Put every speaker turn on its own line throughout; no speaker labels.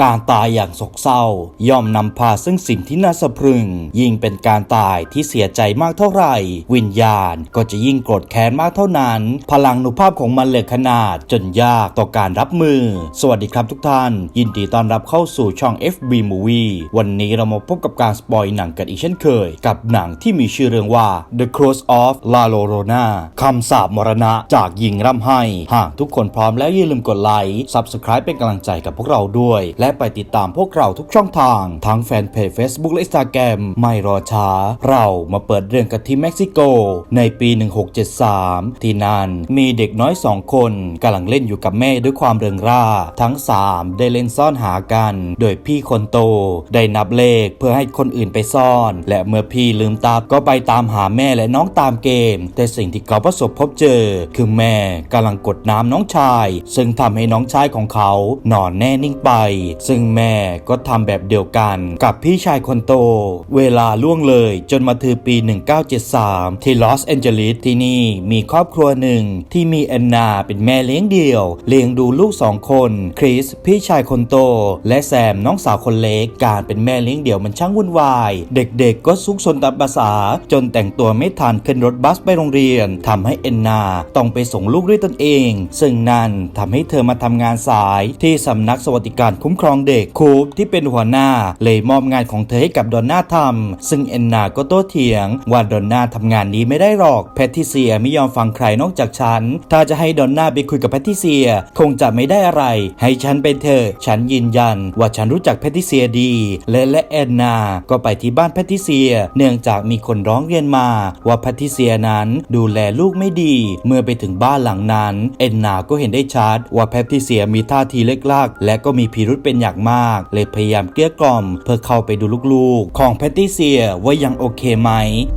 การตายอย่างโศกเศร้า ย่อมนำพาซึ่งสิ่งที่น่าสะพรึง ยิ่งเป็นการตายที่เสียใจมากเท่าไหร่ วิญญาณก็จะยิ่งโกรธแค้นมากเท่านั้น พลังนุภาพของมันเหลือขนาดจนยากต่อการรับมือ สวัสดีครับทุกท่าน ยินดีต้อนรับเข้าสู่ช่อง FB Movie วันนี้เรามาพบกับการสปอยหนังกันอีกเช่นเคย กับหนังที่มีชื่อเรื่องว่า The Cross of La Llorona คำสาปมรณะจากหญิงร่ำไห้ หากทุกคนพร้อมแล้วอย่าลืมกดไลค์ Subscribe เป็นกำลังใจกับพวกเราด้วย และไปติดตามพวกเราทุกช่องทางทั้งแฟนเพจ Facebook และ Instagram ไม่รอช้า เรามาเปิดเรื่องกันที่เม็กซิโก ในปี 1673 ที่นั่นมีเด็กน้อยสองคนกำลังเล่นอยู่กับแม่ด้วยความเริงร่า ทั้ง 3 ได้เล่นซ่อนหากัน โดยพี่คนโต ได้นับเลขเพื่อให้คนอื่นไปซ่อน และเมื่อพี่ลืมตาก็ไปตามหาแม่และน้องตามเกม แต่สิ่งที่เขาประสบพบเจอ คือแม่กำลังกดน้ำน้องชาย ซึ่งทำให้น้องชายของเขานอนแน่นิ่งไปซึ่งแม่ก็ทำแบบเดียวกัน กับพี่ชายคนโต เวลาล่วงเลยจนมาถึงปี 1973 ที่ลอสแอนเจลิสที่นี่มีครอบครัวหนึ่งที่มีแอนนาเป็นแม่เลี้ยงเดี่ยว เลี้ยงดูลูกสองคน คริสพี่ชายคนโต และแซมน้องสาวคนเล็กการเป็นแม่เลี้ยงเดี่ยวมันช่างวุ่นวาย เด็กๆก็ซุกซนตามภาษา จนแต่งตัวไม่ทันขึ้นรถบัสไปโรงเรียนทำให้แอนนาต้องไปส่งลูกด้วยตนเอง ซึ่งนั่นทำให้เธอมาทำงานสายที่สำนักสวัสดิการคุ้มครองเด็กคูปที่เป็นหัวหน้า เลยมอบงานของเธอให้กับดอนน่าทำซึ่งแอนนาก็โต้เถียง ว่าดอนน่าทำงานนี้ไม่ได้หรอกแพทริเซียไม่ยอมฟังใครนอกจากฉัน ถ้าจะให้ดอนน่าไปคุยกับแพทริเซีย คงจะไม่ได้อะไร ให้ฉันเป็นเธอ ฉันยืนยัน ว่าฉันรู้จักแพทริเซียดี และและแอนนาก็ไปที่บ้านแพทริเซีย เนื่องจากมีคนร้องเรียนมา ว่าแพทริเซียนั้นดูแลลูกไม่ดี เมื่อไปถึงบ้านหลังนั้นแอนนาก็เห็นได้ชัดว่าแพทริเซียมีท่าทีเล็กลากและก็มีพิรุธเป็นอย่างมาก เลยพยายามเกลี้ยกล่อม เพื่อเข้าไปดูลูกๆ ของแพทริเซียว่ายังโอเคไหม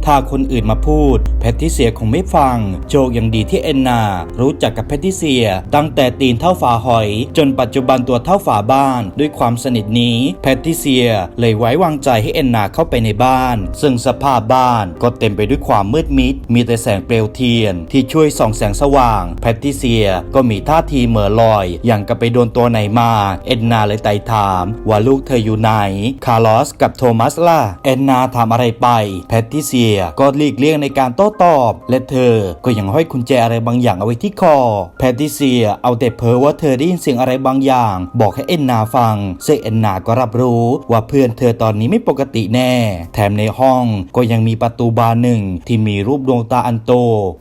ถ้าคนอื่นมาพูด แพทริเซียคงไม่ฟัง โชคยังดีที่แอนนา รู้จักกับแพทริเซีย ตั้งแต่ตีนเท่าฝาหอย จนปัจจุบันตัวเท่าฝาบ้าน ด้วยความสนิทนี้ แพทริเซียเลยไว้วางใจให้แอนนาเข้าไปในบ้าน ซึ่งสภาพบ้านก็เต็มไปด้วยความมืดมิด มีแต่แสงเปลวเทียน ที่ช่วยส่องแสงสว่าง แพทริเซียก็มีท่าทีเหม่อลอย อย่างกับไปโดนตัวไหนมาแอนนาเลยไต่ถามว่าลูกเธออยู่ไหน คาร์ลอสกับโทมัสล่ะแอนนาถามอะไรไป แพทริเซียก็หลีกเลี่ยงในการโต้ตอบ และเธอก็ยังห้อยกุญแจอะไรบางอย่างเอาไว้ที่คอ แพทริเซียเอาแต่เพ้อว่าเธอได้ยินเสียงอะไรบางอย่าง บอกให้แอนนาฟังซึ่งแอนนาก็รับรู้ว่าเพื่อนเธอตอนนี้ไม่ปกติแน่ แถมในห้องก็ยังมีประตูบานหนึ่งที่มีรูปดวงตาอันโต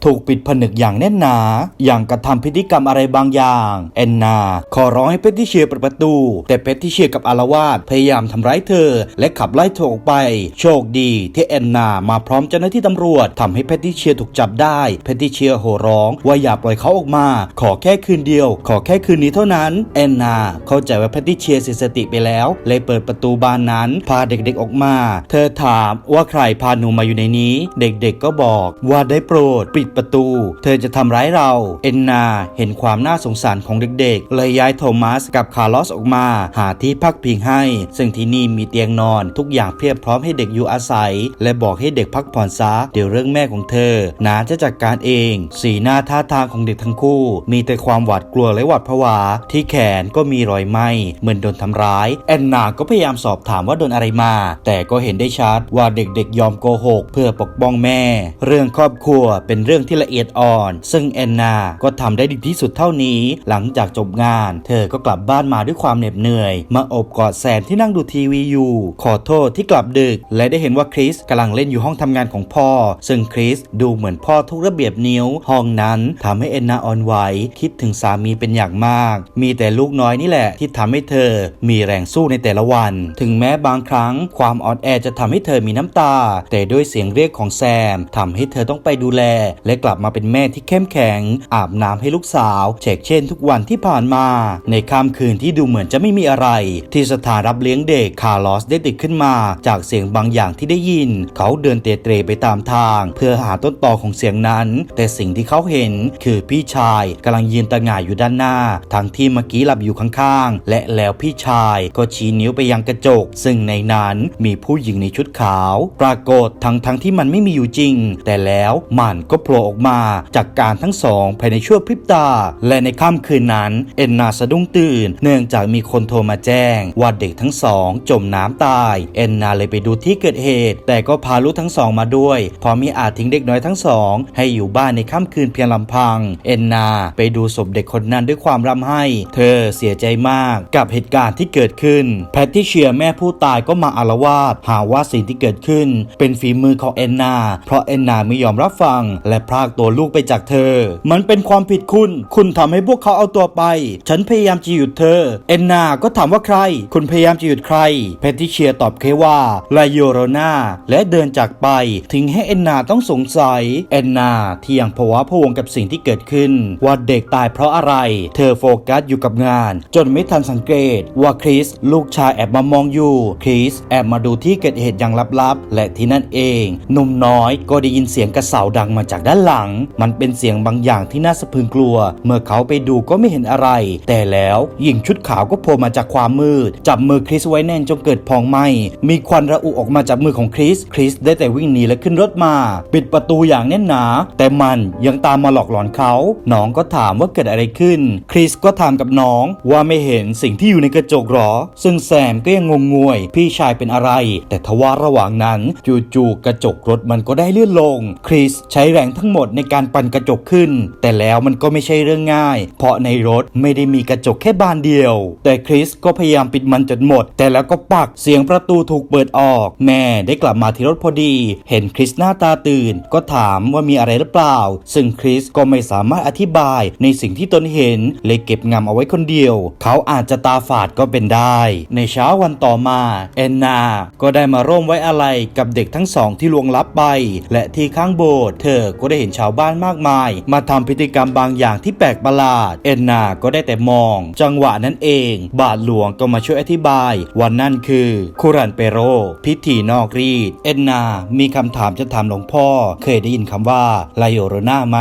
ถูกปิดผนึกอย่างแน่นหนา อย่างกระทำพิธีกรรมอะไรบางอย่าง แอนนา ขอร้องให้เพทริเชียเปิดประตูแต่เพทริเชียกับอารวาสพยายามทำร้ายเธอ และขับไล่เธอออกไป โชคดีที่แอนนามาพร้อมเจ้าหน้าที่ตำรวจทำให้เพทริเชียถูกจับได้ เพทริเชียโห่ร้องว่าอย่าปล่อยเขาออกมา ขอแค่คืนเดียว ขอแค่คืนนี้เท่านั้น แอนนาเข้าใจว่าแพทริเชียเสียสติไปแล้ว เลยเปิดประตูบานนั้นพาเด็กๆออกมา เธอถามว่าใครพาหนูมาอยู่ในนี้ เด็กๆก็บอกว่าได้โปรดปิดประตู เธอจะทำร้ายเราแอนนาเห็นความน่าสงสารของเด็กๆ เลยย้ายโทมัสกับคาร์ลอสออกมาหาที่พักพิงให้ ซึ่งที่นี่มีเตียงนอนทุกอย่างเพียบพร้อมให้เด็กอยู่อาศัย และบอกให้เด็กพักผ่อนซะเดี๋ยวเรื่องแม่ของเธอนาจะจัดการเอง สีหน้าท่าทางของเด็กทั้งคู่ มีแต่ความหวาดกลัวและหวาดผวา ที่แขนก็มีรอยไหม้เหมือนโดนทำร้าย แอนนาก็พยายามสอบถามว่าโดนอะไรมา แต่ก็เห็นได้ชัดว่าเด็กๆยอมโกหก เพื่อปกป้องแม่ เรื่องครอบครัวเป็นเรื่องที่ละเอียดอ่อน ซึ่งแอนนาก็ทำได้ดีที่สุดเท่านี้ หลังจากจบงาน เธอก็กลับบ้านมาด้วยความเหน็ดเหนื่อยมาอบกอดแซมที่นั่งดูทีวีอยู่ ขอโทษที่กลับดึก และได้เห็นว่าคริสกำลังเล่นอยู่ห้องทำงานของพ่อ ซึ่งคริสดูเหมือนพ่อทุกระเบียบนิ้ว ห้องนั้นทำให้แอนนาอ่อนไหวคิดถึงสามีเป็นอย่างมาก มีแต่ลูกน้อยนี่แหละที่ทำให้เธอ มีแรงสู้ในแต่ละวัน ถึงแม้บางครั้ง ความอ่อนแอจะทำให้เธอมีน้ำตา แต่ด้วยเสียงเรียกของแซมทำให้เธอต้องไปดูแล และกลับมาเป็นแม่ที่เข้มแข็ง อาบน้ำให้ลูกสาวเช็คเช่นทุกวันที่ผ่านมา ในค่ำคืนที่ดูเหมือนจะไม่มีีอะไร ที่สถานรับเลี้ยงเด็กคาร์ลอสได้ติดขึ้นมาจากเสียงบางอย่างที่ได้ยิน เขาเดินเตะเตรไปตามทาง เพื่อหาต้นตอของเสียงนั้น แต่สิ่งที่เขาเห็นคือพี่ชายกำลังยืนตะหง่ายอยู่ด้านหน้า ทั้งที่เมื่อกี้หลับอยู่ข้างๆ และแล้วพี่ชายก็ชี้นิ้วไปยังกระจก ซึ่งในนั้นมีผู้หญิงในชุดขาว ปรากฏทั้งทั้งที่มันไม่มีอยู่จริง แต่แล้วมันก็โผล่ออกมาจากการทั้งสองภายในชั่วพริบตา และในค่ำคืนนั้น เอ็นนาสะดุ้งตื่น เนื่องจากมีคนโทรมาแจ้งว่าเด็กทั้งสองจมน้ำตายแอนนาเลยไปดูที่เกิดเหตุ แต่ก็พาลูกทั้งสองมาด้วยเพราะมิอาจทิ้งเด็กน้อยทั้งสอง ให้อยู่บ้านในค่ำคืนเพียงลำพังแอนนาไปดูศพเด็กคนนั้นด้วยความร่ำไห้ เธอเสียใจมากกับเหตุการณ์ที่เกิดขึ้น แพทริเชียแม่ผู้ตายก็มาอาละวาดหาว่าสิ่งที่เกิดขึ้น เป็นฝีมือของแอนนา เพราะแอนนาไม่ยอมรับฟัง และพรากตัวลูกไปจากเธอ มันเป็นความผิดคุณ คุณทำให้พวกเขาเอาตัวไป ฉันพยายามจะหยุดเธอแอนนาก็ถามว่าใคร คุณพยายามจะหยุดใครแพทริเชียตอบแค่ว่าลาโยโรนาและเดินจากไปทิ้งให้แอนนาต้องสงสัย แอนนาที่ยังภาวะพวงกับสิ่งที่เกิดขึ้น ว่าเด็กตายเพราะอะไร เธอโฟกัสอยู่กับงาน จนไม่ทันสังเกต ว่าคริสลูกชายแอบมามองอยู่ คริสแอบมาดูที่เกิดเหตุอย่างลับๆ และที่นั่นเองหนุ่มน้อยก็ได้ยินเสียงกระเสาดังมาจากด้านหลัง มันเป็นเสียงบางอย่างที่น่าสะพรึงกลัว เมื่อเขาไปดูก็ไม่เห็นอะไร แต่แล้วหญิงชุดขาวก็โผล่มาจากความมืด จับมือคริสไว้แน่นจนเกิดพองไหมมีควันระอุออกมาจากมือของคริส คริสได้แต่วิ่งหนีและขึ้นรถมา ปิดประตูอย่างแน่นหนา แต่มันยังตามมาหลอกหลอนเขา น้องก็ถามว่าเกิดอะไรขึ้น คริสก็ถามกับน้องว่าไม่เห็นสิ่งที่อยู่ในกระจกหรอ ซึ่งแซมก็ยังงงงวย พี่ชายเป็นอะไร แต่ทว่าระหว่างนั้นจู่ๆกระจกรถมันก็ได้เลื่อนลง คริสใช้แรงทั้งหมดในการปั่นกระจกขึ้น แต่แล้วมันก็ไม่ใช่เรื่องง่าย เพราะในรถไม่ได้มีกระจกแค่บานเดียว แต่คริสก็พยายามปิดมันจนหมด แต่แล้วก็ปักเสียงประตูถูกเปิดออก แม่ได้กลับมาที่รถพอดี เห็นคริสหน้าตาตื่น ก็ถามว่ามีอะไรหรือเปล่า ซึ่งคริสก็ไม่สามารถอธิบายในสิ่งที่ตนเห็นเลยเก็บงำเอาไว้คนเดียว เขาอาจจะตาฝาดก็เป็นได้ ในเช้าวันต่อมาแอนนา ก็ได้มาร่วมไว้อะไรกับเด็กทั้งสองที่ลวงลับไป และที่ข้างโบสถ์เธอก็ได้เห็นชาวบ้านมากมาย มาทำพิธีกรรมบางอย่างที่แปลกประหลาดแอนนาก็ได้แต่มอง จังหวะนั้นเองบาทหลวงก็มาช่วยอธิบายวันนั่นคือ คุรันเปโร พิธีนอกรีดแอนนา มีคำถามจะถามหลวงพ่อ เคยได้ยินคำว่าไลโอโรนาไหม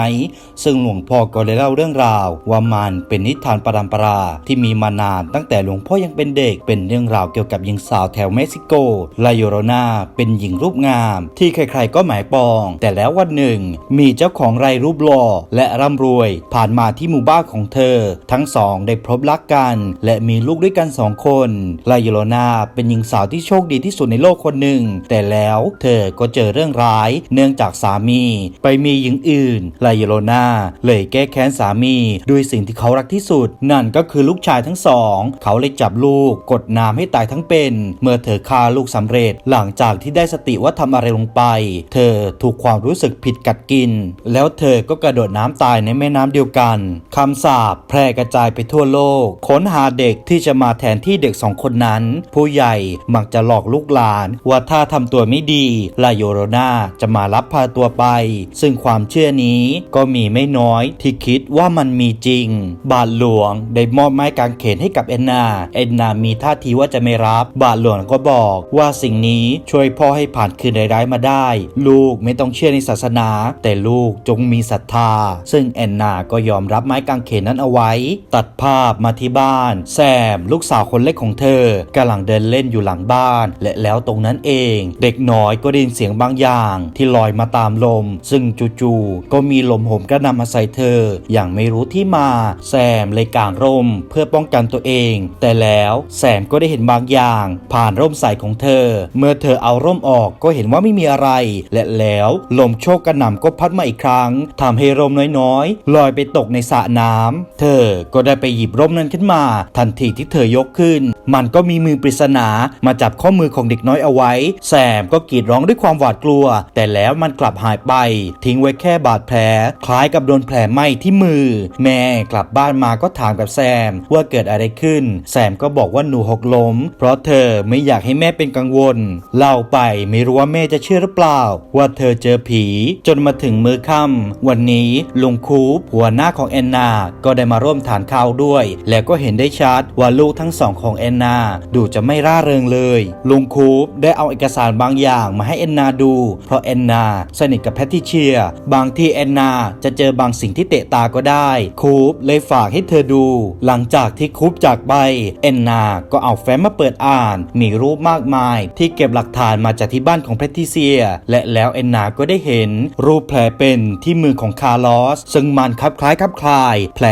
ซึ่งหลวงพ่อก็เลยเล่าเรื่องราว ว่ามันเป็นนิทานประดัมปราที่มีมานานตั้งแต่หลวงพ่อยังเป็นเด็ก เป็นเรื่องราวเกี่ยวกับหญิงสาวแถวเม็กซิโกไลโอโรนาเป็นหญิงรูปงาม ที่ใครๆก็หมายปอง แต่แล้ววันหนึ่ง มีเจ้าของไรรูปหล่อและร่ำรวย ผ่านมาที่หมู่บ้านของเธอ ทั้งสองได้พบรักกัน และมีลูกลูกด้วยกันสองคนไลโอโรนาเป็นหญิงสาวที่โชคดีที่สุดในโลกคนหนึ่ง แต่แล้วเธอก็เจอเรื่องร้าย เนื่องจากสามี ไปมีหญิงอื่นไลโอโรนาเลยแก้แค้นสามีด้วยสิ่งที่เขารักที่สุด นั่นก็คือลูกชายทั้งสอง เขาเลยจับลูกกดน้ำให้ตายทั้งเป็น เมื่อเธอฆ่าลูกสำเร็จ หลังจากที่ได้สติว่าทำอะไรลงไป เธอถูกความรู้สึกผิดกัดกิน แล้วเธอก็กระโดดน้ำตายในแม่น้ำเดียวกันคำสาปแพร่กระจายไปทั่วโลก ค้นหาเด็กที่จะมาแทนที่เด็กสองคนนั้น ผู้ใหญ่มักจะหลอกลูกหลาน ว่าถ้าทำตัวไม่ดีลาโยโรนาจะมารับพาตัวไป ซึ่งความเชื่อนี้ก็มีไม่น้อยที่คิดว่ามันมีจริง บาทหลวงได้มอบไม้กางเขนให้กับแอนนาแอนนามีท่าทีว่าจะไม่รับ บาทหลวงก็บอกว่าสิ่งนี้ช่วยพ่อให้ผ่านคืนร้ายมาได้ ลูกไม่ต้องเชื่อในศาสนา แต่ลูกจงมีศรัทธา ซึ่งแอนนาก็ยอมรับไม้กางเขนนั้นเอาไว้ ตัดภาพมาที่บ้านแซมลูกสาวคนเล็กของเธอกำลังเดินเล่นอยู่หลังบ้าน และแล้วตรงนั้นเอง เด็กน้อยก็ได้ยินเสียงบางอย่าง ที่ลอยมาตามลม ซึ่งจู่ๆก็มีลมโหมกระนำมาใส่เธอ อย่างไม่รู้ที่มาแซมเลยกางร่มเพื่อป้องกันตัวเอง แต่แล้วแซมก็ได้เห็นบางอย่าง ผ่านร่มใส่ของเธอ เมื่อเธอเอาร่มออกก็เห็นว่าไม่มีอะไร และแล้วลมโชกกระหน่ำก็พัดมาอีกครั้งทำให้ร่มน้อยๆลอยไปตกในสระน้ำเธอก็ได้ไปหยิบร่มนั้นขึ้นมา ทันทีที่เธอยกขึ้น มันก็มีมือปริศนามาจับข้อมือของเด็กน้อยเอาไว้ แซมก็กรีดร้องด้วยความหวาดกลัว แต่แล้วมันกลับหายไป ทิ้งไว้แค่บาดแผล คล้ายกับโดนแผลไหม้ที่มือ แม่กลับบ้านมาก็ถามกับแซมว่าเกิดอะไรขึ้น แซมก็บอกว่าหนูหกล้ม เพราะเธอไม่อยากให้แม่เป็นกังวล เล่าไปไม่รู้ว่าแม่จะเชื่อหรือเปล่า ว่าเธอเจอผี จนมาถึงมือค่ำวันนี้ลุงคูปหัวหน้าของแอนนา ก็ได้มาร่วมทานข้าวด้วย และก็เห็นได้ชัดว่าลูกทั้งสองของแอนนา ดูจะไม่ร่าเริงเลย ลุงคูปได้เอาเอกสารบางอย่างมาให้แอนนาดู เพราะแอนนาสนิทกับแพทริเชีย บางทีแอนนาจะเจอบางสิ่งที่เตะตาก็ได้ คูปเลยฝากให้เธอดู หลังจากที่คูปจากไปแอนนาก็เอาแฟ้มมาเปิดอ่าน มีรูปมากมาย ที่เก็บหลักฐานมาจากที่บ้านของแพทริเซีย และแล้วแอนนาก็ได้เห็น รูปแผลเป็นที่มือของคาร์ลอส ซึ่งมันคลับคล้ายคลับคลาย แผล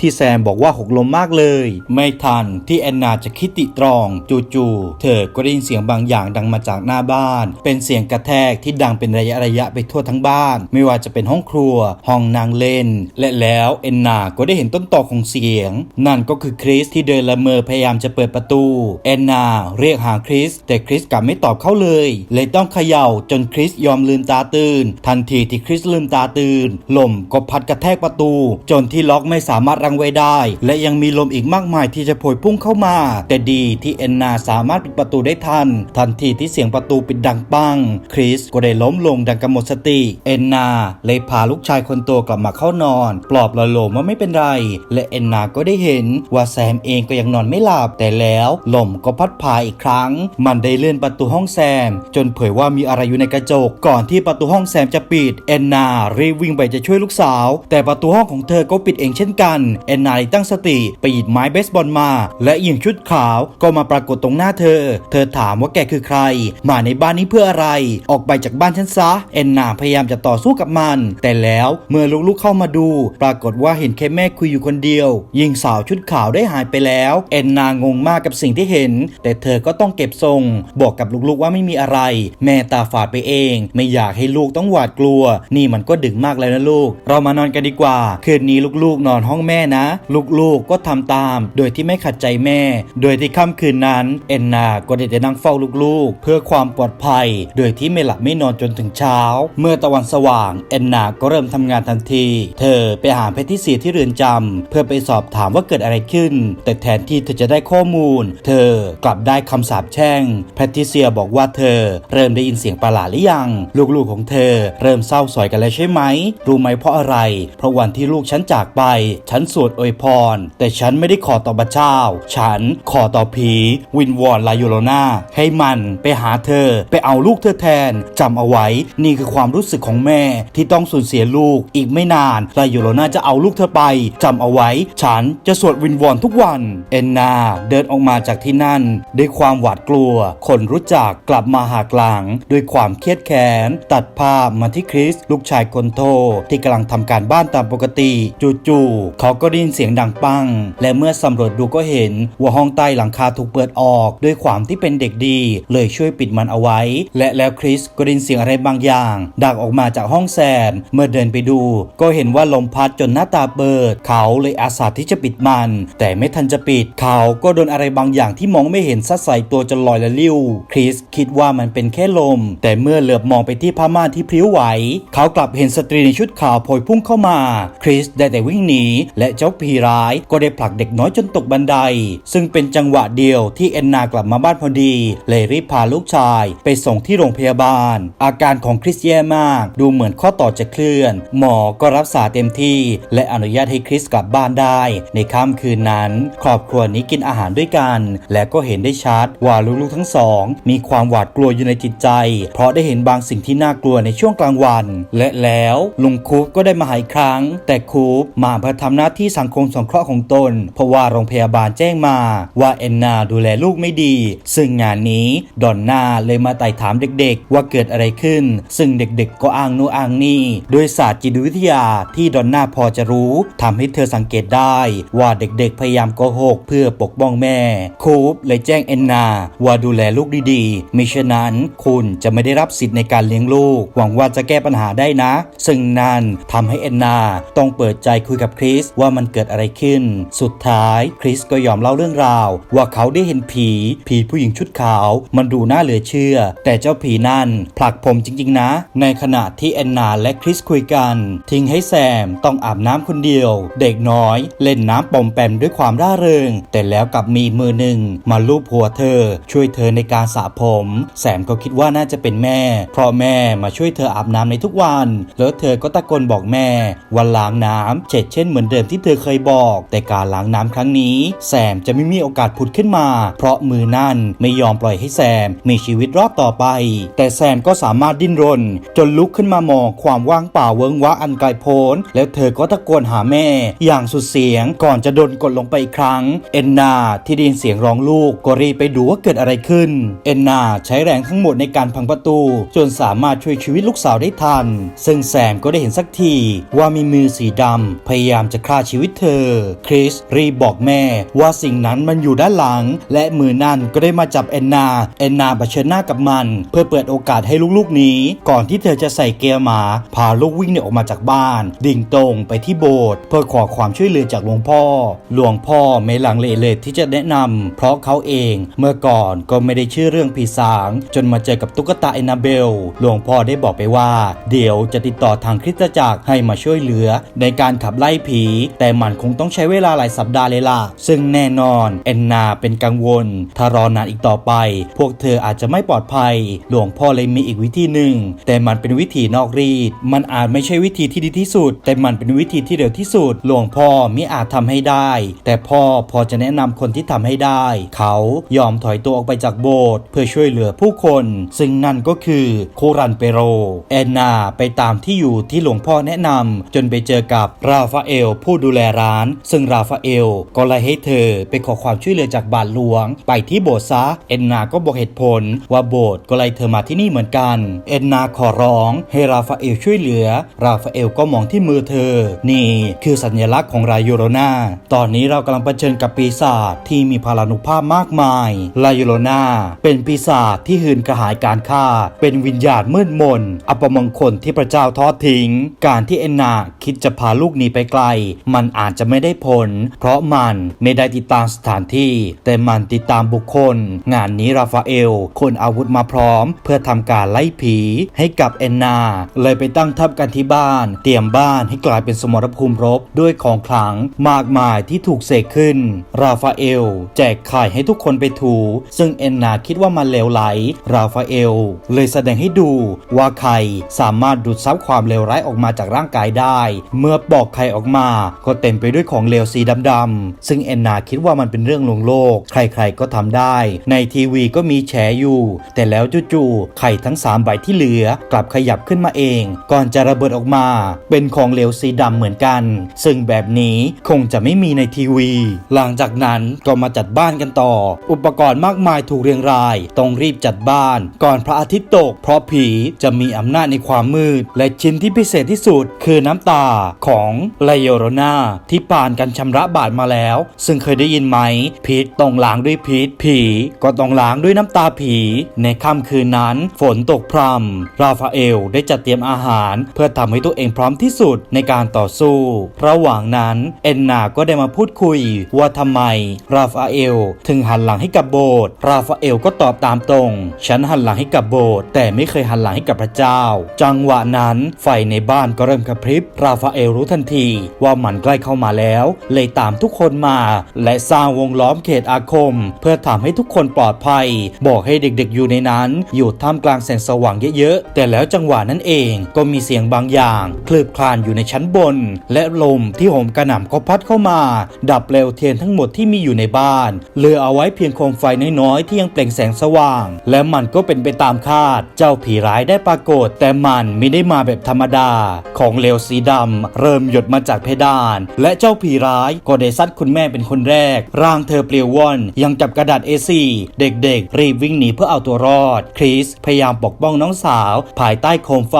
ที่แซมบอกว่าหกล้มมากเลย ไม่ทันันที่แอนนาจะคิดติตรองจู่ๆเธอก็ได้ยินเสียงบางอย่างดังมาจากหน้าบ้าน เป็นเสียงกระแทกที่ดังเป็นระยะระยะๆไปทั่วทั้งบ้าน ไม่ว่าจะเป็นห้องครัว ห้องนางเล่น และแล้วแอนนาก็ได้เห็นต้นตอของเสียง นั่นก็คือคริสที่เดินละเมอพยายามจะเปิดประตูแอนนาเรียกหาคริส แต่คริสกลับไม่ตอบเขาเลย เลยต้องเขย่าจนคริสยอมลืมตาตื่น ทันทีที่คริสลืมตาตื่น ลมก็พัดกระแทกประตู จนที่ล็อกไม่สามารถรังไว้ได้ และยังมีลมอีกมากมายที่จะผยพุ่งเข้ามา แต่ดีที่แอนนาสามารถปิดประตูได้ทัน ทันทีที่เสียงประตูปิดดังปัง คริสก็ได้ล้มลงดังกำหมดสติแอนนาเลยพาลูกชายคนโตกลับมาเข้านอน ปลอบละโลมว่าไม่เป็นไร และแอนนาก็ได้เห็นว่าแซมเองก็ยังนอนไม่หลับแต่แล้วลมก็พัดพาอีกครั้ง มันได้เลื่อนประตูห้องแซม จนเผยว่ามีอะไรอยู่ในกระจก ก่อนที่ประตูห้องแซมจะปิดแอนนารีบวิ่งไปจะช่วยลูกสาว แต่ประตูห้องของเธอก็ปิดเองเช่นกันแอนนาตั้งสติไปหยิบไม้เบสบอลมาและหญิงชุดขาวก็มาปรากฏตรงหน้าเธอ เธอถามว่าแกคือใคร มาในบ้านนี้เพื่ออะไร ออกไปจากบ้านฉันซะแอนนาพยายามจะต่อสู้กับมัน แต่แล้วเมื่อลูกๆเข้ามาดู ปรากฏว่าเห็นแค่แม่คุยอยู่คนเดียว หญิงสาวชุดขาวได้หายไปแล้วแอนนางงมากกับสิ่งที่เห็น แต่เธอก็ต้องเก็บทรง บอกกับลูกๆว่าไม่มีอะไร แม่ตาฝาดไปเอง ไม่อยากให้ลูกต้องหวาดกลัว นี่มันก็ดึกมากแล้วนะลูก เรามานอนกันดีกว่า คืนนี้ลูกๆ นอนห้องแม่นะ ลูกๆก็ทำตาม โดยที่ไม่ขัดใจแม่ โดยที่ค่ำคืนนั้นแอนนาก็ได้แต่นั่งเฝ้าลูกๆ เพื่อความปลอดภัย โดยที่ไม่หลับไม่นอนจนถึงเช้า เมื่อตะวันสว่างแอนนาก็เริ่มทำงานทันที เธอไปหาแพทย์ที่ที่เรือนจำเพื่อไปสอบถามว่าเกิดอะไรขึ้น แต่แทนที่เธอจะได้ข้อมูล เธอกลับได้คำสาปแช่งแพทริเซียบอกว่าเธอเริ่มได้ยินเสียงประหลาดหรือยัง ลูกๆของเธอเริ่มเศร้าสอยกันแล้วใช่ไหม รู้ไหมเพราะอะไร เพราะวันที่ลูกฉันจากไป ฉันสวดอวยพร แต่ฉันไม่ได้ขอต่อพระเจ้า ฉันขอต่อผี วินวอนลายโรนาให้มันไปหาเธอ ไปเอาลูกเธอแทนจำเอาไว้ นี่คือความรู้สึกของแม่ที่ต้องสูญเสียลูก อีกไม่นานลายโรนาจะเอาลูกเธอไปจำเอาไว้ ฉันจะสวดวินวอนทุกวัน เอนนาเดินออกมาจากที่นั่น ด้วยความหวาดกลัว คนรู้จักกลับมาหากหลัง ด้วยความเครียดแค้นตัดภาพมาที่คริส ลูกชายคนโตที่กำลังทำการบ้านตามปกติ จู่ๆเขาก็ได้ยินเสียงดังปัง และเมื่อสำรวจดูก็เห็นว่าห้องใต้หลังคาถูกเปิดออก ด้วยความที่เป็นเด็กดี เลยช่วยปิดมันเอาไว้ และแล้วคริสก็ได้ยินเสียงอะไรบางอย่าง ดังออกมาจากห้องแซม เมื่อเดินไปดู ก็เห็นว่าลมพัดจนหน้าตาเปิด เขาเลยอาสาที่จะปิดมัน แต่ไม่ทันจะปิด เขาก็โดนอะไรบางอย่างที่มองไม่เห็นซัดใส่ตัวจนลอยละลิ้ว คริสคิดว่ามันเป็นแค่ลม แต่เมื่อเหลือบมองไปที่ผ้าม่านที่พลิ้วไหว เขากลับเห็นสตรีในชุดขาวโผยพุ่งเข้ามา คริสได้แต่วิ่งหนี และเจ้าผีร้ายก็ได้ผลักเด็กน้อยจนตกบันไดซึ่งเป็นจังหวะเดียวที่แอนนากลับมาบ้านพอดีเลยรีบพาลูกชายไปส่งที่โรงพยาบาล อาการของคริสแย่มาก ดูเหมือนข้อต่อจะเคลื่อน หมอก็รักษาเต็มที่ และอนุญาตให้คริสกลับบ้านได้ ในค่ำคืนนั้น ครอบครัวนี้กินอาหารด้วยกัน และก็เห็นได้ชัดว่าลูกๆทั้งสอง มีความหวาดกลัวอยู่ในจิตใจ เพราะได้เห็นบางสิ่งที่น่ากลัวในช่วงกลางวัน และแล้วลุงคูปก็ได้มาหาอีกครั้ง แต่คูปมาเพื่อทำหน้าที่สังคมสงเคราะห์ของตน เพราะว่าโรงพยาบาลแจ้งมาว่าแอนนาดูแลลูกไม่ดี ซึ่งงานนี้ดอนนาเลยมาไต่ถามเด็กๆ ว่าเกิดอะไรขึ้น ซึ่งเด็กๆ ก็อ้างนู่นอ้างนี่โดยศาสตร์จิตวิทยาที่ดอนนาพอจะรู้ทำให้เธอสังเกตได้ว่าเด็กๆ พยายามโกหกเพื่อปกป้องแม่ คูปเลยแจ้งแอนนาว่าดูแลลูกดีๆมิฉะนั้นคุณจะไม่ได้รับสิทธิ์ในการเลี้ยงลูก หวังว่าจะแก้ปัญหาได้นะ ซึ่งนั่นทำให้แอนนาต้องเปิดใจคุยกับคริสว่ามันเกิดอะไรขึ้น สุดท้ายคริสก็ยอมเล่าเรื่องราว ว่าเขาได้เห็นผี ผีผู้หญิงชุดขาว มันดูน่าเหลือเชื่อ แต่เจ้าผีนั่นผลักผมจริง ๆ นะ ในขณะที่แอนนาและคริสคุยกัน ทิ้งให้แซมต้องอาบน้ำคนเดียว เด็กน้อยเล่นน้ำปมแปมด้วยความร่าเริง แต่แล้วกลับมีมือหนึ่งมาลูบหัวเธอ ช่วยเธอในการสระผม แซมก็คิดว่าน่าจะเป็นแม่ เพราะแม่มาช่วยเธออาบน้ำในทุกวัน แล้วเธอก็ตะโกนบอกแม่ว่าล้างน้ำเจ็ดเช่นเหมือนเดิมที่เธอเคยบอก แต่การล้างน้ำครั้งนี้แซมจะไม่มีโอกาสผุดขึ้นมา เพราะมือนั่นไม่ยอมปล่อยให้แซมมีชีวิตรอดต่อไป แต่แซมก็สามารถดิ้นรน จนลุกขึ้นมามองความว่างเปล่าเวิงว้าอันไกลโพ้นแล้วเธอก็ตะโกนหาแม่ อย่างสุดเสียงก่อนจะโดนกดลงไปอีกครั้ง เอนนาที่ได้ยินเสียงร้องลูกก็รีบไปดูว่าเกิดอะไรขึ้น เอนนาใช้แรงทั้งหมดในการพังประตู จนสามารถช่วยชีวิตลูกสาวได้ทัน ซึ่งแซมก็ได้เห็นสักทีว่ามีมือสีดำพยายามจะฆ่าชีวิตเธอ คริสรีบบอกแม่ว่าสิ่งนั้นมันอยู่ด้านหลัง และมือนั่นก็ได้มาจับแอนนาแอนนาเผชิญหน้ากับมัน เพื่อเปิดโอกาสให้ลูกๆหนี้ก่อนที่เธอจะใส่เกียร์หมา พาลูกวิ่งหนีออกมาจากบ้าน ดิ่งตรงไปที่โบสถ์เพื่อขอความช่วยเหลือจากหลวงพ่อ หลวงพ่อไม่ลังเลเลยที่จะแนะนำเพราะเขาเองเมื่อก่อนก็ไม่ได้เชื่อเรื่องผีสาง จนมาเจอกับตุ๊กตาแอนนาเบล หลวงพ่อได้บอกไปว่า เดี๋ยวจะติดต่อทางคริสตจักรให้มาช่วยเหลือ ในการขับไล่ผี แต่มันคงต้องใช้เวลาหลายสัปดาห์เลยล่ะซึ่งแน่นอนแอนนาเป็นกังวล ถ้ารอนานอีกต่อไป พวกเธออาจจะไม่ปลอดภัย หลวงพ่อเลยมีอีกวิธีหนึ่ง แต่มันเป็นวิธีนอกรีด มันอาจไม่ใช่วิธีที่ดีที่สุด แต่มันเป็นวิธีที่เร็วที่สุด หลวงพ่อม่อาจทำให้ได้ แต่พ่อพอจะแนะนำคนที่ทำให้ได้ เขายอมถอยตัวออกไปจากโบสถ์เพื่อช่วยเหลือผู้คน ซึ่งนั่นก็คือโครันเปโร แอนนาไปตามที่อยู่ที่หลวงพ่อแนะนำจนไปเจอกับราฟาเอลผู้ดูแลร้าน ซึ่งราฟาเอลก็เลยให้เธอไปขอความช่วยเหลือจากบาทหลวง ไปที่โบสถ์ซะแอนนาก็บอกเหตุผลว่าโบสถ์ก็เลยเธอมาที่นี่เหมือนกันแอนนาขอร้องให้ราฟาเอลช่วยเหลือ ราฟาเอลก็มองที่มือเธอ นี่คือสัญลักษณ์ของรายโยโรนาตอนนี้เรากำลังเผชิญกับปีศาจที่มีพลานุภาพมากมายลายโยโรนาเป็นปีศาจที่หืนกระหายการฆ่า เป็นวิญญาณมืดมน อัปมงคลที่พระเจ้าทอดทิ้ง การที่แอนนาคิดจะพาลูกหนีไปไกล มันอาจจะไม่ได้ผล เพราะมันไม่ได้ติดตามสถานที่ แต่มันติดตามบุคคล งานนี้ราฟาเอล คนอาวุธมาพร้อม เพื่อทำการไล่ผีให้กับแอนนา เลยไปตั้งทัพกันที่บ้าน เตรียมบ้านให้กลายเป็นสมรภูมิรบด้วยของขลังมากมายที่ถูกเสกขึ้น ราฟาเอล แจกไข่ให้ทุกคนไปถู ซึ่งแอนนาคิดว่ามันเลวไหล ราฟาเอล เลยแสดงให้ดูว่าไข่สามารถดูดซับความเลวร้ายออกมาจากร่างกายได้ เมื่อปอกไข่ออกมาก็เต็มไปด้วยของเลวสีดำๆซึ่งแอนนาคิดว่ามันเป็นเรื่องลวงโลก ใครๆก็ทำได้ ในทีวีก็มีแฉอยู่ แต่แล้วจู่ๆไข่ทั้ง3ใบที่เหลือกลับขยับขึ้นมาเอง ก่อนจะระเบิดออกมา เป็นของเหลวสีดำเหมือนกัน ซึ่งแบบนี้คงจะไม่มีในทีวี หลังจากนั้นก็มาจัดบ้านกันต่อ อุปกรณ์มากมายถูกเรียงราย ต้องรีบจัดบ้าน ก่อนพระอาทิตย์ตก เพราะผีจะมีอำนาจในความมืด และชิ้นที่พิเศษที่สุดคือน้ำตาของไลโยโรนาที่ผ่านการชำระบาดมาแล้วซึ่งเคยได้ยินไหมพิษต้องล้างด้วยพิษผี ก็ต้องล้างด้วยน้ำตาผี ในค่ำคืนนั้นฝนตกพรำราฟาเอลได้จัดเตรียมอาหาร เพื่อทำให้ตัวเองพร้อมที่สุดในการต่อสู้ ระหว่างนั้นเอนนาก็ได้มาพูดคุย ว่าทำไม ราฟาเอล ถึงหันหลังให้กับโบสถ์ราฟาเอลก็ตอบตามตรง ฉันหันหลังให้กับโบสถ์แต่ไม่เคยหันหลังให้กับพระเจ้า จังหวะนั้นไฟในบ้านก็เริ่มกระพริบ ราฟาเอลรู้ทันทีว่ามันใกล้เข้ามาแล้ว เลยตามทุกคนมาและสร้างวงล้อมเขตอาคม เพื่อทำให้ทุกคนปลอดภัย บอกให้เด็กๆอยู่ในนั้น อยู่ท่ามกลางแสงสว่างเยอะๆ แต่แล้วจังหวะนั้นเองก็มีเสียงบางอย่าง คลืบคลานอยู่ในชั้นบน และลมที่โหมกระหน่ำก็พัดเข้ามา ดับเปลวเทียนทั้งหมดที่มีอยู่ในบ้านเหลือเอาไว้เพียงโคมไฟน้อยๆที่ยังเปล่งแสงสว่าง และมันก็เป็นไปตามคาด เจ้าผีร้ายได้ปรากฏ แต่มันไม่ได้มาแบบธรรมดา ของเหลวสีดำเริ่มหยดมาจากเพดาน และเจ้าผีร้ายก็ได้ซัดคุณแม่เป็นคนแรก ร่างเธอเปลี่ยวว่อน ยังจับกระดาษ A4 เด็กๆ รีบวิ่งหนีเพื่อเอาตัวรอด คริสพยายามปกป้องน้องสาว ภายใต้โคมไฟ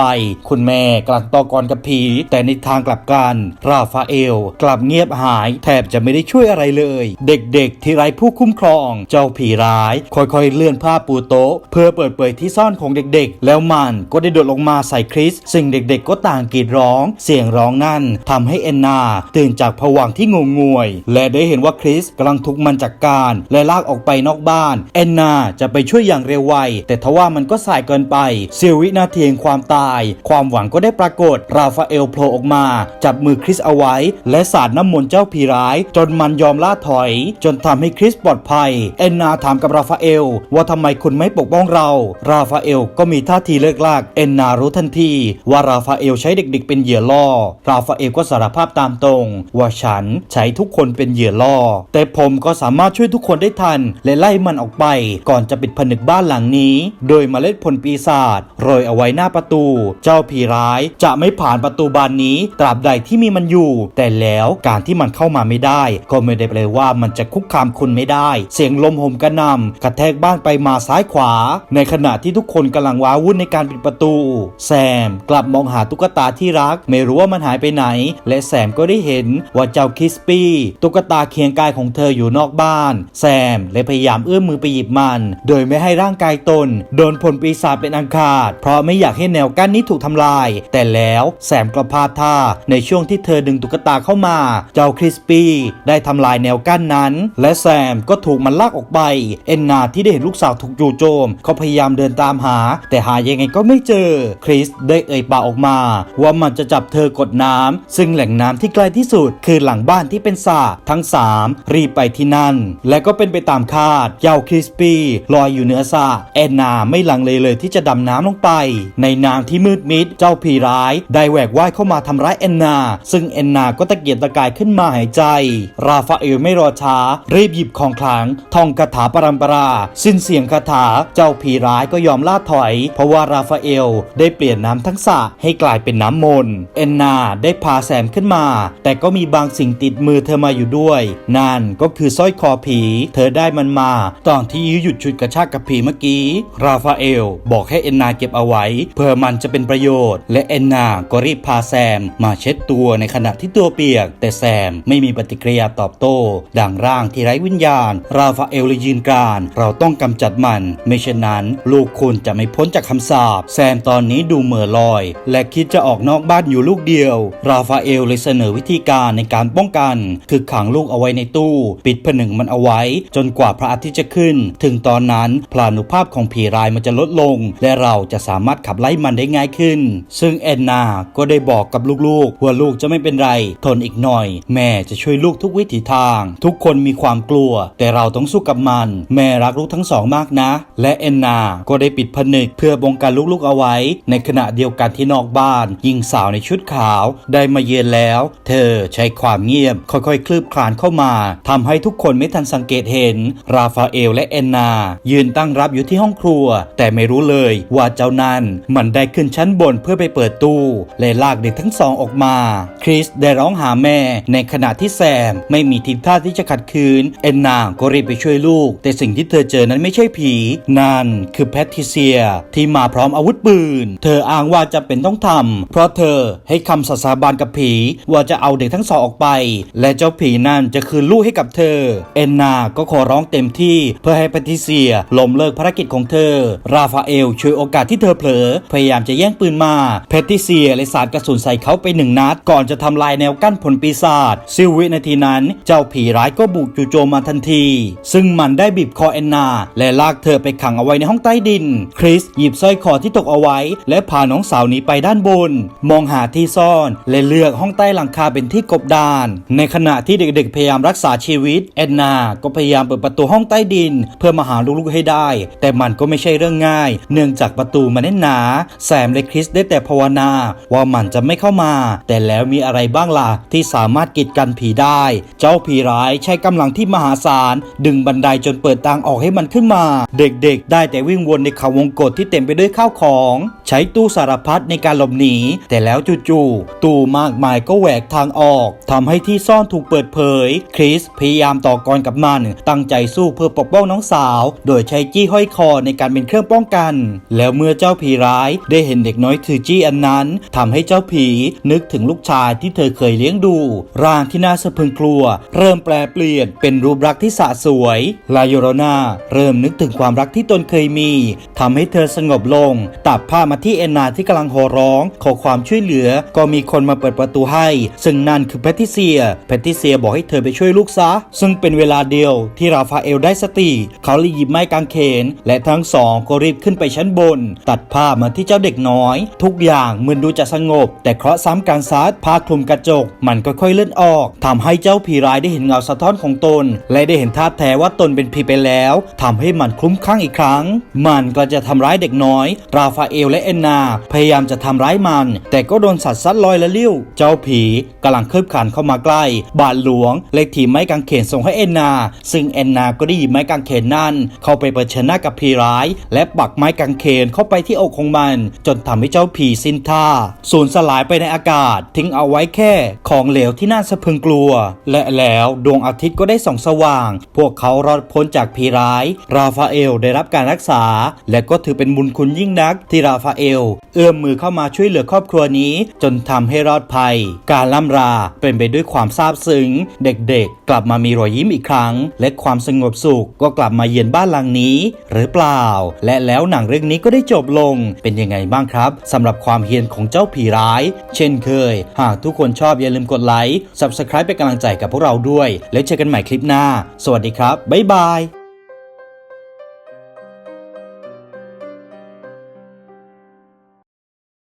คุณแม่กลังต่อกรกับผี แต่ในทางกลับกัน ราฟาเอล กลับเงียบหาย แทบจะไม่ได้ช่วยอะไรเลย เด็กๆ ที่ไร้ผู้คุ้มครอง เจ้าผีร้าย ค่อยๆ เลื่อนผ้าปูโต๊ะ เพื่อเปิดเผยที่ซ่อนของเด็กๆ แล้วมันก็ได้โดดลงมาใส่คริสซึ่งเด็กๆ ก็ต่างกรีดร้อง เสียงร้องนั่นทำให้แอนนา ตื่นจากผวังที่งงงวย และได้เห็นว่าคริสกำลังถูกมันจัดกการ และลากออกไปนอกบ้านแอนนาจะไปช่วยอย่างเร็วไว แต่ทว่ามันก็สายเกินไปเสี้ยววินาทีแห่งความตาย ความหวังก็ได้ปรากฏ ราฟาเอลโผล่ออกมา จับมือคริสเอาไว้ และสาดน้ำมนต์เจ้าผีร้าย จนมันยอมล่าถอย จนทำให้คริสปลอดภัยแอนนาถามกับราฟาเอล ว่าทำไมคุณไม่ปกป้องเรา ราฟาเอลก็มีท่าทีเลิกลากแอนนารู้ทันทีว่าราฟาเอลใช้เด็กๆ เป็นเหยื่อล่อ ราฟาเอลก็สารภาพตามตรง ว่าฉันใช้ทุกคนเป็นเหยื่อล่อแต่ผมก็สามารถช่วยทุกคนได้ทัน และไล่มันออกไป ก่อนจะปิดผนึกบ้านหลังนี้ โดยเมล็ดผลปีศาจโรยเอาไว้หน้าประตู เจ้าผีร้ายจะไม่ผ่านประตูบานนี้ ตราบใดที่มีมันอยู่ แต่แล้วการที่มันเข้ามาไม่ได้ ก็ไม่ได้แปลว่ามันจะคุกคามคุณไม่ได้ เสียงลมห่มกระหน่ำกระแทกบ้านไปมาซ้ายขวา ในขณะที่ทุกคนกำลังว้าวุ่นในการปิดประตู แซมกลับมองหาตุ๊กตาที่รัก ไม่รู้ว่ามันหายไปไหน และแซมก็ได้เห็นว่าเจ้าคิสปี้ตุ๊กตาเคียงกายของเธออยู่นอกบ้าน แซมเลยพยายามเอื้อมมือไปหยิบมัน โดยไม่ให้ร่างกายตน โดนผลปีศาจเป็นอันขาด เพราะไม่อยากให้แนวกั้นนี้ถูกทำลาย แต่แล้วแซมก็พลาดท่าในช่วงที่เธอดึงตุ๊กตาเข้ามา เจ้าคริสปี้ได้ทำลายแนวกั้นนั้น และแซมก็ถูกมันลากออกไป เอนนาที่ได้เห็นลูกสาวถูกจู่โจมเขาพยายามเดินตามหา แต่หายังไงก็ไม่เจอ คริสได้เอ่ยปากออกมา ว่ามันจะจับเธอกดน้ำซึ่งแหล่งน้ำที่ใกล้ที่สุด คือหลังบ้านที่เป็นสระทั้งสามรีบไปที่นั่น และก็เป็นไปตามคาดเจ้าคริสปี้ลอยอยู่เหนือสระแอนนาไม่ลังเลเลยที่จะดำน้ำลงไป ในน้ำที่มืดมิดเจ้าผีร้าย ได้แหวกว่ายเข้ามาทำร้ายแอนนา ซึ่งแอนนาก็ตะเกียกตะกายขึ้นมาหายใจ ราฟาเอลไม่รอช้า รีบหยิบของขลังท่องคาถาปรัมปรา สิ้นเสียงคาถาเจ้าผีร้ายก็ยอมล่าถอย เพราะว่าราฟาเอลได้เปลี่ยนน้ำทั้งสระให้กลายเป็นน้ำมนต์แอนนาได้พาแซมขึ้นมา แต่ก็มีบางสิ่งติดมือเธอมาอยู่ด้วยนั่นก็คือสร้อยคอผี เธอได้มันมาตอนที่ยื้อหยุดชุดกระชากกับผีเมื่อกี้ ราฟาเอล บอกให้แอนนาเก็บเอาไว้ เพื่อมันจะเป็นประโยชน์ และแอนนาก็รีบพาแซม มาเช็ดตัวในขณะที่ตัวเปียก แต่แซมไม่มีปฏิกิริยาตอบโต้ดังร่างที่ไร้วิญญาณ ราฟาเอลเลยยืนกานเราต้องกำจัดมัน ไม่เช่นนั้นลูกคุณจะไม่พ้นจากคำสาปแซมตอนนี้ดูเหม่อลอย และคิดจะออกนอกบ้านอยู่ลูกเดียว ราฟาเอลเลยเสนอวิธีการในการป้องกัน คือขังลูกเอาไว้ว้ในตู้ ปิดผนึงมันเอาไว้ จนกว่าพระอาทิตย์จะขึ้น ถึงตอนนั้นพลานุภาพของผีรายมันจะลดลง และเราจะสามารถขับไล่มันได้ง่ายขึ้น ซึ่งแอนนาก็ได้บอกกับลูกๆว่าลูกจะไม่เป็นไร ทนอีกหน่อย แม่จะช่วยลูกทุกวิถีทาง ทุกคนมีความกลัว แต่เราต้องสู้กับมัน แม่รักลูกทั้งสองมากนะ และแอนนาก็ได้ปิดผนึกเพื่อบงการลูกๆเอาไว้ ในขณะเดียวกันที่นอกบ้านหญิงสาวในชุดขาว ได้มาเยือนแล้ว เธอใช้ความเงียบค่อยๆ คลืบคลานเข้ามาทำให้ทุกคนไม่ทันสังเกตเห็น ราฟาเอลและแอนนา ยืนตั้งรับอยู่ที่ห้องครัว แต่ไม่รู้เลยว่าเจ้านั้นมันได้ขึ้นชั้นบนเพื่อไปเปิดตู้และลากเด็กทั้งสองออกมา คริสได้ร้องหาแม่ ในขณะที่แซมไม่มีทีท่าที่จะขัดขืนแอนนาก็รีบไปช่วยลูก แต่สิ่งที่เธอเจอนั้นไม่ใช่ผี นั่นคือแพทริเซีย ที่มาพร้อมอาวุธปืน เธออ้างว่าจำเป็นต้องทำเพราะเธอให้คำสาสาบานกับผีว่าจะเอาเด็กทั้งสองออกไป และเจ้าผีนั่นจะคืนลูกให้กับเธอแอนนาก็ขอร้องเต็มที่เพื่อให้แพทริเซียล้มเลิกภารกิจของเธอ ราฟาเอลช่วยโอกาสที่เธอเผลอ พยายามจะแย่งปืนมาแพทริเซียเลยสาดกระสุนใส่เขาไปหนึ่งนัด ก่อนจะทำลายแนวกั้นผลปีศาจซิลวินาทีนั้น เจ้าผีร้ายก็บุกจู่โจมมาทันที ซึ่งมันได้บีบคอแอนนา และลากเธอไปขังเอาไว้ในห้องใต้ดิน คริสหยิบสร้อยคอที่ตกเอาไว้ และพาน้องสาวหนีไปด้านบน มองหาที่ซ่อน และเลือกห้องใต้หลังคาเป็นที่กบดาน ในขณะที่เด็กๆพยายามรักษาชีวิตแอนนาก็พยายามเปิดประตูห้องใต้ดิน เพื่อมาหาลูกๆให้ได้ แต่มันก็ไม่ใช่เรื่องง่าย เนื่องจากประตูมันแน่นหนา แซมและคริสได้แต่ภาวนา ว่ามันจะไม่เข้ามา แต่แล้วมีอะไรบ้างล่ะที่สามารถกีดกันผีได้ เจ้าผีร้ายใช้กำลังที่มหาศาล ดึงบันไดจนเปิดทางออกให้มันขึ้นมา เด็กๆ ได้แต่วิ่งวนในเขาวงกตที่เต็มไปด้วยข้าวของ ใช้ตู้สารพัดในการหลบหนี แต่แล้วจู่ๆตู้มากมายก็แหวกทางออกทำให้ที่ซ่อนถูกเปิดเผยคริสพยายามต่อกรกับมัน ตั้งใจสู้เพื่อปกป้องน้องสาว โดยใช้จี้ห้อยคอในการเป็นเครื่องป้องกัน แล้วเมื่อเจ้าผีร้ายได้เห็นเด็กน้อยถือจี้อันนั้นทำให้เจ้าผีนึกถึงลูกชายที่เธอเคยเลี้ยงดู ร่างที่น่าสะพรึงกลัว เริ่มแปลเปลี่ยนเป็นรูปรักษณ์ที่สะสวยลาโยโรนาเริ่มนึกถึงความรักที่ตนเคยมีทำให้เธอสงบลง ตัดผ้ามาที่แอนนาที่กำลังโห่ร้อง ขอความช่วยเหลือ ก็มีคนมาเปิดประตูให้ ซึ่งนั่นคือแพทริเซียแพทริเซียบอกให้เธอไปช่วยลูกซะ ซึ่งเป็นเวลาเดียวที่ราฟาเอลได้สติ เขาเลยหยิบไม้กางเขน และทั้งสองก็รีบขึ้นไปชั้นบน ตัดผ้ามาที่เจ้าเด็กน้อย ทุกอย่างเหมือนดูจะสงบ แต่เคราะห์ซ้ำการซัดผ้าคลุมกระจก มันก็ค่อยๆเลื่อนออกทำให้เจ้าผีร้ายได้เห็นเงาสะท้อนของตน และได้เห็นท่าแท้ว่าตนเป็นผีไปแล้วทำให้มันคลุ้มคลั่งอีกครั้ง มันก็จะทำร้ายเด็กน้อย ราฟาเอลและแอนนา พยายามจะทำร้ายมัน แต่ก็โดนสัตว์ซัดลอยละลิ้วเจ้าผีกำลังคืบคลานเข้ามาใกล้ บาดหลวงเลยถีบไม้กางเขนส่งให้แอนนา ซึ่งแอนนาก็ได้หยิบไม้กางเขนนั่นเข้าไปเผชิญหน้ากับผีร้าย และปักไม้กางเขนเข้าไปที่อกของมัน จนทำให้เจ้าผีสิ้นท่าสูญสลายไปในอากาศ ทิ้งเอาไว้แค่ ของเหลวที่น่าสะพรึงกลัว และแล้วดวงอาทิตย์ก็ได้ส่องสว่าง พวกเขารอดพ้นจากผีร้าย ราฟาเอลได้รับการรักษา และก็ถือเป็นบุญคุณยิ่งนักที่ราฟาเอล เอื้อมมือเข้ามาช่วยเหลือครอบครัวนี้ จนทำให้รอดภัย การล่ำราเป็นไปด้วยความซาบซึ้งเด็กๆ กลับมามีรอยยิ้มอีกครั้ง และความสงบสุขก็กลับมาเยือนบ้านหลังนี้ หรือเปล่า และแล้วหนังเรื่องนี้ก็ได้จบลงเป็นยังไงบ้างครับสำหรับความเฮียนของเจ้าผีร้าย เช่นเคย หากทุกคนชอบอย่าลืมกดไลค์ Subscribe เป็นกำลังใจกับพวกเราด้วย แล้วเจอกันใหม่คลิปหน้า สวัสดีครับบ๊ายบาย